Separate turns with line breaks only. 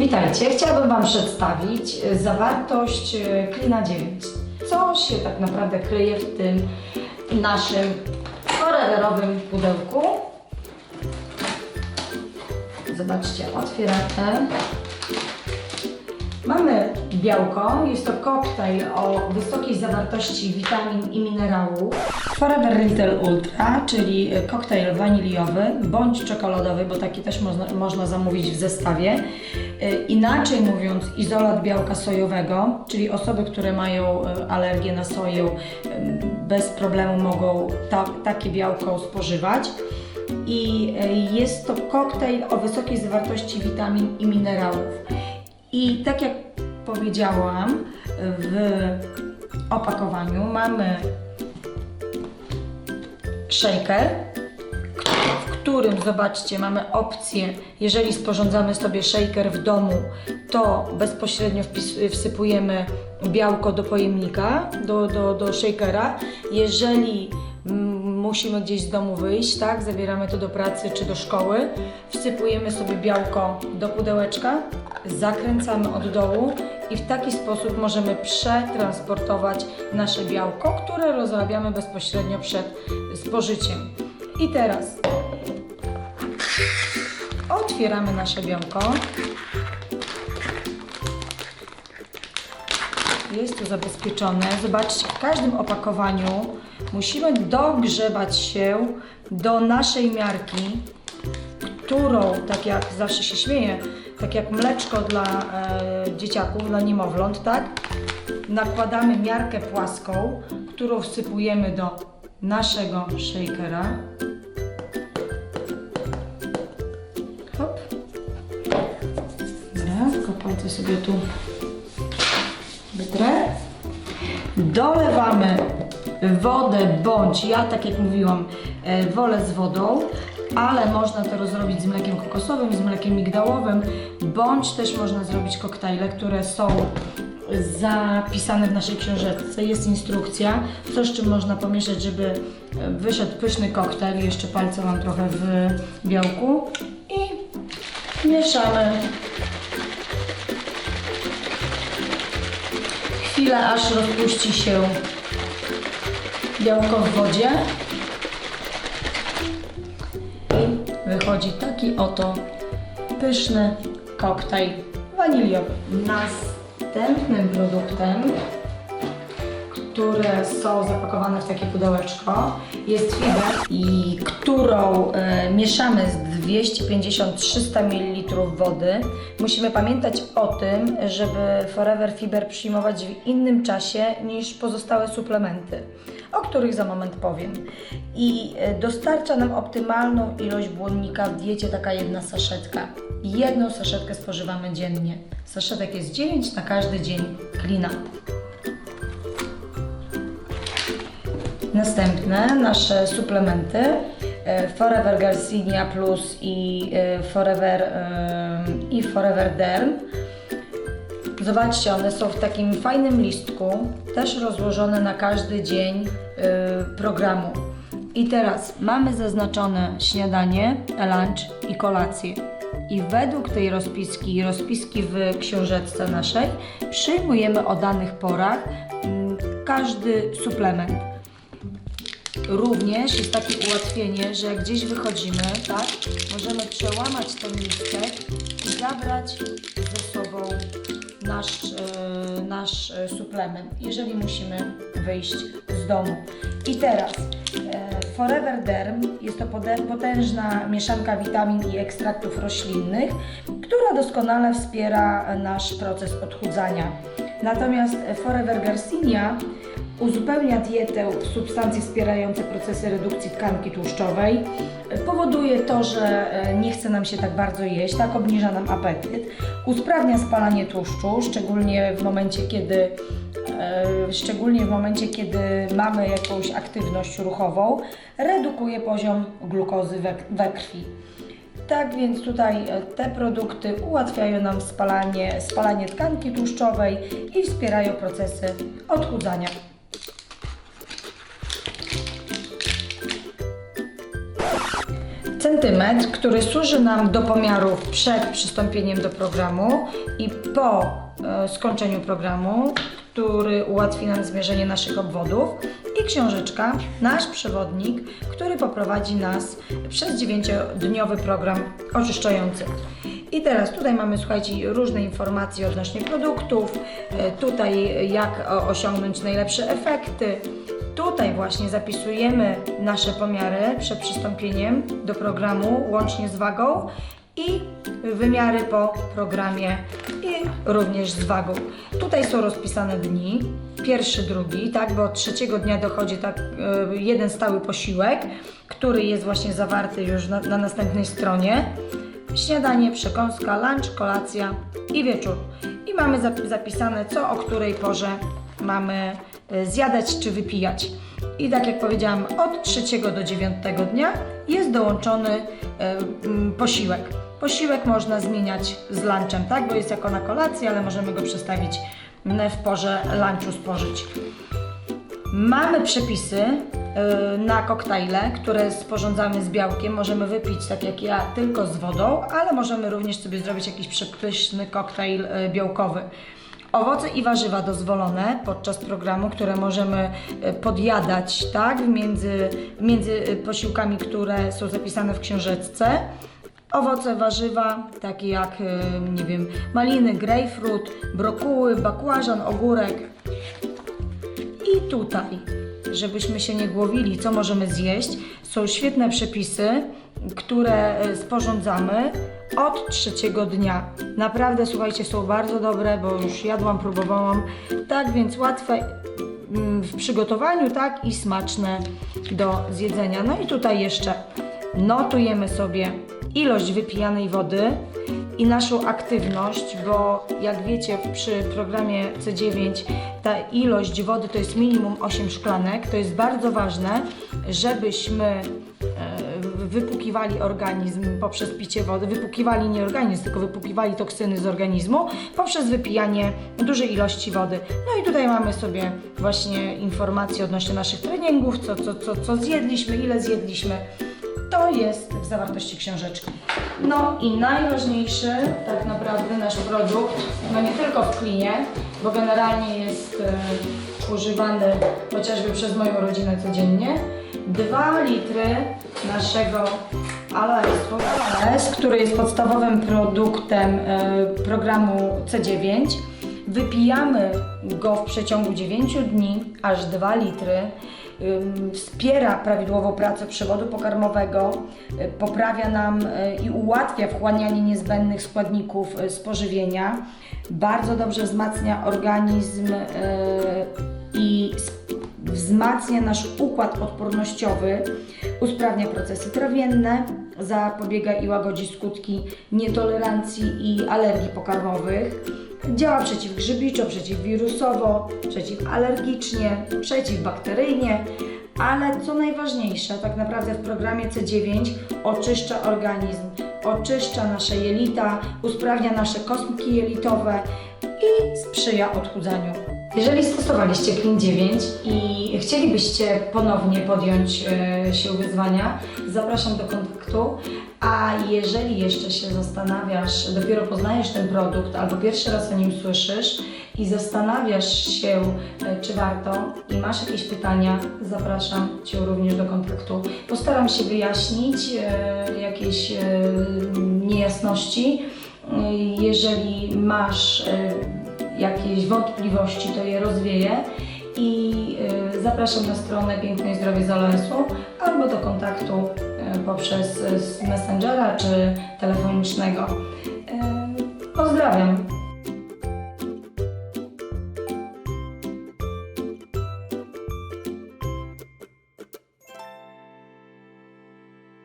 Witajcie, chciałabym Wam przedstawić e, zawartość e, Klina 9. Co się tak naprawdę kryje w tym naszym foreverowym pudełku. Zobaczcie, otwieramy. Mamy białko, jest to koktajl o wysokiej zawartości witamin i minerałów. Forever Little Ultra, czyli koktajl waniliowy bądź czekoladowy, bo taki też można, można zamówić w zestawie. Y, Inaczej mówiąc, izolat białka sojowego, czyli osoby, które mają y, alergię na soję, y, bez problemu mogą ta, takie białko spożywać. I jest to koktajl o wysokiej zawartości witamin i minerałów. I tak jak powiedziałam, w opakowaniu mamy shaker, którym zobaczcie, mamy opcję, jeżeli sporządzamy sobie shaker w domu, to bezpośrednio wsypujemy białko do pojemnika, do, do, do shakera. Jeżeli mm, musimy gdzieś z domu wyjść, tak, zabieramy to do pracy czy do szkoły, wsypujemy sobie białko do pudełeczka, zakręcamy od dołu i w taki sposób możemy przetransportować nasze białko, które rozrabiamy bezpośrednio przed spożyciem. I teraz otwieramy nasze białko. Jest tu zabezpieczone. Zobaczcie, w każdym opakowaniu musimy dogrzebać się do naszej miarki, którą, tak jak zawsze się śmieję, tak jak mleczko dla e, dzieciaków, dla niemowląt, tak? Nakładamy miarkę płaską, którą wsypujemy do naszego shakera. Palce sobie tu wytrę. Dolewamy wodę bądź, ja tak jak mówiłam, e, wolę z wodą, ale można to zrobić z mlekiem kokosowym, z mlekiem migdałowym, bądź też można zrobić koktajle, które są zapisane w naszej książeczce. Jest instrukcja, co z czym można pomieszać, żeby wyszedł pyszny koktajl. Jeszcze palce mam trochę w białku i mieszamy chwilę, aż rozpuści się białko w wodzie. I wychodzi taki oto pyszny koktajl waniliowy. Następnym produktem, które są zapakowane w takie pudełeczko, jest fiber i którą e, mieszamy z 250-300 ml wody. Musimy pamiętać o tym, żeby Forever Fiber przyjmować w innym czasie niż pozostałe suplementy, o których za moment powiem. I e, dostarcza nam optymalną ilość błonnika w diecie taka jedna saszetka. Jedną saszetkę spożywamy dziennie. Saszetek jest 9 na każdy dzień klina. Następne nasze suplementy e, Forever Garcinia Plus i e, Forever e, i Forever Derm. Zobaczcie, one są w takim fajnym listku, też rozłożone na każdy dzień programu. I teraz mamy zaznaczone śniadanie, lunch i kolację. I według tej rozpiski, rozpiski w książeczce naszej, przyjmujemy o danych porach mm, każdy suplement. Również jest takie ułatwienie, że gdzieś wychodzimy, tak, możemy przełamać ten listek i zabrać ze sobą nasz, e, nasz e, suplement, jeżeli musimy wyjść z domu. I teraz e, Forever Derm jest to potężna mieszanka witamin i ekstraktów roślinnych, która doskonale wspiera nasz proces odchudzania. Natomiast Forever Garcinia uzupełnia dietę w substancje wspierające procesy redukcji tkanki tłuszczowej. Powoduje to, że e, nie chce nam się tak bardzo jeść, tak obniża nam apetyt. Usprawnia spalanie tłuszczu, szczególnie w momencie, kiedy e, szczególnie w momencie, kiedy mamy jakąś aktywność ruchową. Redukuje poziom glukozy we, we krwi. Tak więc tutaj e, te produkty ułatwiają nam spalanie, spalanie tkanki tłuszczowej i wspierają procesy odchudzania. Centymetr, który służy nam do pomiarów przed przystąpieniem do programu i po e, skończeniu programu, który ułatwi nam zmierzenie naszych obwodów i książeczka, nasz przewodnik, który poprowadzi nas przez 9-dniowy program oczyszczający. I teraz tutaj mamy, słuchajcie, różne informacje odnośnie produktów, e, tutaj jak osiągnąć najlepsze efekty. Tutaj właśnie zapisujemy nasze pomiary przed przystąpieniem do programu łącznie z wagą i wymiary po programie i również z wagą. Tutaj są rozpisane dni, pierwszy, drugi, tak, bo od trzeciego dnia dochodzi tak e, jeden stały posiłek, który jest właśnie zawarty już na, na następnej stronie. Śniadanie, przekąska, lunch, kolacja i wieczór. I mamy zap- zapisane, co o której porze mamy zjadać czy wypijać. I tak jak powiedziałam, od 3 do 9 dnia jest dołączony e, mm, posiłek. Posiłek można zmieniać z lunchem, tak? Bo jest jako na kolację, ale możemy go przestawić mm, w porze lunchu spożyć. Mamy przepisy y, na koktajle, które sporządzamy z białkiem. Możemy wypić, tak jak ja, tylko z wodą, ale możemy również sobie zrobić jakiś przepyszny koktajl y, białkowy. Owoce i warzywa dozwolone podczas programu, które możemy y, podjadać tak, między, między y, posiłkami, które są zapisane w książeczce. Owoce, warzywa, takie jak, y, nie wiem, maliny, grejpfrut, brokuły, bakłażan, ogórek, i tutaj, żebyśmy się nie głowili, co możemy zjeść, są świetne przepisy, które e, sporządzamy od trzeciego dnia. Naprawdę, słuchajcie, są bardzo dobre, bo już jadłam, próbowałam. Tak więc łatwe mm, w przygotowaniu, tak i smaczne do zjedzenia. No i tutaj jeszcze notujemy sobie ilość wypijanej wody i naszą aktywność, bo jak wiecie przy programie C9 ta ilość wody to jest minimum 8 szklanek. To jest bardzo ważne, żebyśmy e, wypukiwali organizm poprzez picie wody, wypukiwali nie organizm, tylko wypukiwali toksyny z organizmu poprzez wypijanie dużej ilości wody. No i tutaj mamy sobie właśnie informacje odnośnie naszych treningów, co, co, co, co zjedliśmy, ile zjedliśmy. To jest w zawartości książeczki. No i najważniejszy tak naprawdę nasz produkt, no nie tylko w klinie, bo generalnie jest e, używany chociażby przez moją rodzinę codziennie. 2 litry naszego ALS-u, ALS, który jest podstawowym produktem e, programu C9. Wypijamy go w przeciągu 9 dni, aż 2 litry. Ym, Wspiera prawidłową pracę przewodu pokarmowego, y, poprawia nam i ułatwia wchłanianie niezbędnych składników y, z pożywienia. Bardzo dobrze wzmacnia organizm i wzmacnia nasz układ odpornościowy, usprawnia procesy trawienne, zapobiega i łagodzi skutki nietolerancji i alergii pokarmowych. Działa przeciwgrzybiczo, przeciwwirusowo, przeciwalergicznie, przeciwbakteryjnie, ale co najważniejsze, tak naprawdę w programie C9 oczyszcza organizm, oczyszcza nasze jelita, usprawnia nasze kosmki jelitowe i sprzyja odchudzaniu. Jeżeli stosowaliście Clean 9 i chcielibyście ponownie podjąć e, się wyzwania, zapraszam do kontaktu. A jeżeli jeszcze się zastanawiasz, dopiero poznajesz ten produkt albo pierwszy raz o nim słyszysz i zastanawiasz się, e, czy warto i masz jakieś pytania, zapraszam Cię również do kontaktu. Postaram się wyjaśnić e, jakieś niejasności. Jeżeli masz jakieś wątpliwości, to je rozwieję i y, zapraszam na stronę Piękne i Zdrowie z albo do kontaktu y, poprzez y, Messengera czy telefonicznego. Pozdrawiam.